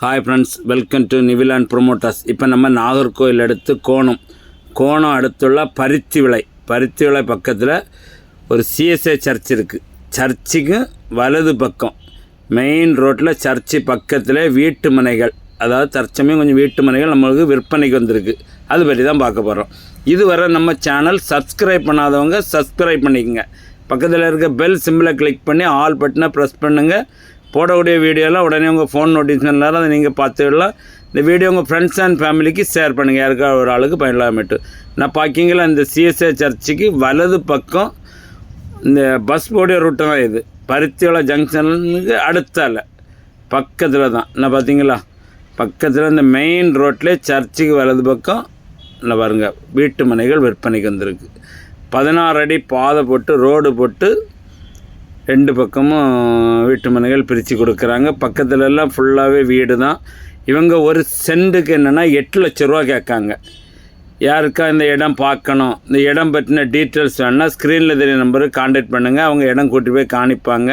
Hi friends welcome to Nivilan promoters இப்போ நம்ம நாகர்கோவில் அடுத்து கோணம். கோணம் அடுத்துள்ள பருத்தி விலை பருத்தி விலை பக்கத்தில் ஒரு சிஎஸ்ஏ சர்ச் இருக்குது சர்ச்சுக்கு வலது பக்கம். மெயின் ரோட்டில் சர்ச்சு பக்கத்தில் வீட்டு மனைகள். அதாவது தற்சமயம் கொஞ்சம் வீட்டு மனைகள் நம்மளுக்கு விற்பனைக்கு வந்திருக்கு. அது பற்றி தான் பார்க்க போகிறோம் இதுவரை நம்ம சேனல் சப்ஸ்கிரைப் பண்ணாதவங்க சப்ஸ்கிரைப் பண்ணிக்கோங்க. பக்கத்தில் இருக்க பெல் சிம்பிளை கிளிக் பண்ணி ஆல் பட்டனை ப்ரெஸ் பண்ணுங்கள் போடக்கூடிய வீடியோலாம் உடனே உங்கள் ஃபோன் நோட்டிஃபிகேஷன் அதை நீங்கள் பார்த்துக்கலாம் இந்த வீடியோ உங்கள் ஃப்ரெண்ட்ஸ் அண்ட் ஃபேமிலிக்கு ஷேர் பண்ணுங்கள் யாருக்காவது ஒரு ஆளுக்கு பயனில்லாமட்டு நான் பார்க்கிங்களா இந்த சிஎஸ்ஏ சர்ச்சுக்கு வலது பக்கம் இந்த பஸ் போடிய ரூட்டு தான் இது. பருத்தியோள ஜங்ஷனுக்கு அடுத்தால. பக்கத்தில் தான். என்ன பார்த்தீங்களா? பக்கத்தில் இந்த மெயின் ரோட்டில் சர்ச்சுக்கு வலது பக்கம் இல்லை பாருங்கள் வீட்டு மனைகள் விற்பனைக்கு வந்திருக்கு. பதினாறு அடி பாதை போட்டு ரோடு போட்டு ரெண்டு பக்கமும் வீட்டு மனைகள் பிரித்து கொடுக்குறாங்க. பக்கத்துலலாம் ஃபுல்லாகவே வீடு தான் இவங்க ஒரு சென்ட்டுக்கு என்னென்னா எட்டு லட்ச ரூபா கேட்காங்க. யாருக்கா இந்த இடம் பார்க்கணும்? இந்த இடம் பற்றின டீட்டெயில்ஸ் வேணால் ஸ்க்ரீனில் தெரிய நம்பருக்கு காண்டாக்ட் பண்ணுங்கள் அவங்க இடம் கூட்டி போய் காணிப்பாங்க.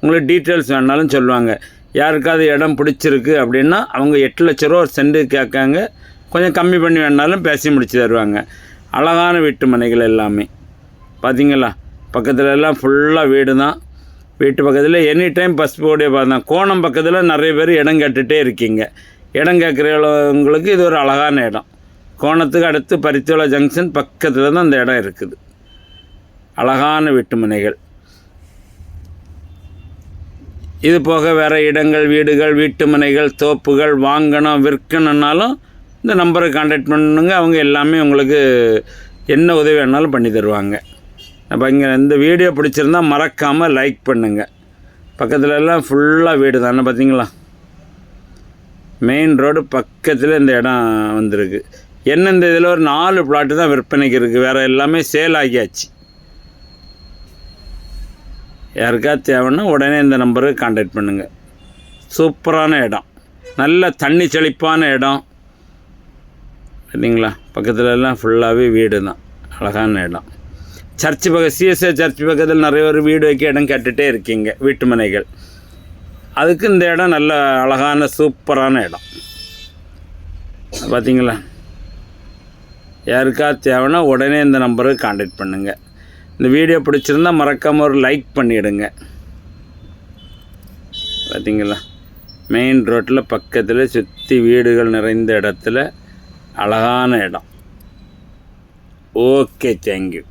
உங்களுக்கு டீட்டெயில்ஸ் வேணாலும் சொல்லுவாங்க. யாருக்காவது இடம் பிடிச்சிருக்கு அப்படின்னா அவங்க எட்டு லட்ச ரூபா ஒரு சென்ட்டு கேட்காங்க. கொஞ்சம் கம்மி பண்ணி வேணாலும் பேசி முடிச்சு தருவாங்க. அழகான வீட்டு மனைகள் எல்லாமே. பார்த்தீங்களா பக்கத்துல எல்லாம் ஃபுல்லாக வீடு தான் வீட்டு பக்கத்தில் எனி டைம் பஸ் போர்டே பார்த்தேன் கோணம் பக்கத்தில் நிறைய பேர் இடம் கேட்டுகிட்டே இருக்கீங்க. இடம் கேட்குறவங்களுக்கு இது ஒரு அழகான இடம். கோணத்துக்கு அடுத்து பரித்தோல ஜங்ஷன் பக்கத்தில் தான் அந்த இடம் இருக்குது. அழகான வீட்டுமனைகள் இது போக வேறு இடங்கள் வீடுகள் வீட்டுமனைகள் தோப்புகள் வாங்கணும் விற்கணுன்னாலும் இந்த நம்பரை காண்டாக்ட் பண்ணுங்க. அவங்க எல்லாமே உங்களுக்கு என்ன உதவி வேணாலும் பண்ணி தருவாங்க. அப்போ இங்கே இந்த வீடியோ பிடிச்சிருந்தா மறக்காமல் லைக் பண்ணுங்கள் பக்கத்துல எல்லாம் ஃபுல்லாக வீடு தானே. பார்த்தீங்களா மெயின் ரோடு பக்கத்தில் இந்த இடம் வந்திருக்கு. என்ன இந்த இதில் ஒரு நாலு பிளாட்டு தான் விற்பனைக்கு இருக்குது வேறு எல்லாமே சேல் ஆகியாச்சு. யாருக்கா தேவைன்னா உடனே இந்த நம்பருக்கு காண்டாக்ட் பண்ணுங்கள் சூப்பரான இடம். நல்ல தண்ணி செழிப்பான இடம். சரிங்களா பக்கத்துல எல்லாம் ஃபுல்லாகவே வீடு தான். அழகான இடம். சர்ச்சு பக்கம் சிஎஸ்ஏ சர்ச் பக்கத்தில் நிறைய பேர் வீடு வைக்க இடம் கேட்டுகிட்டே இருக்கீங்க வீட்டு மனைகள். அதுக்கு இந்த இடம் நல்ல அழகான சூப்பரான இடம். பார்த்தீங்களா யாருக்கா தேவைன்னா உடனே இந்த நம்பருக்கு காண்டாக்ட் பண்ணுங்கள் இந்த வீடியோ பிடிச்சிருந்தா மறக்காமல் ஒரு லைக் பண்ணிவிடுங்க பார்த்தீங்களா மெயின் ரோட்டில் பக்கத்தில் சுற்றி வீடுகள் நிறைந்த இடத்துல அழகான இடம். Okay thank you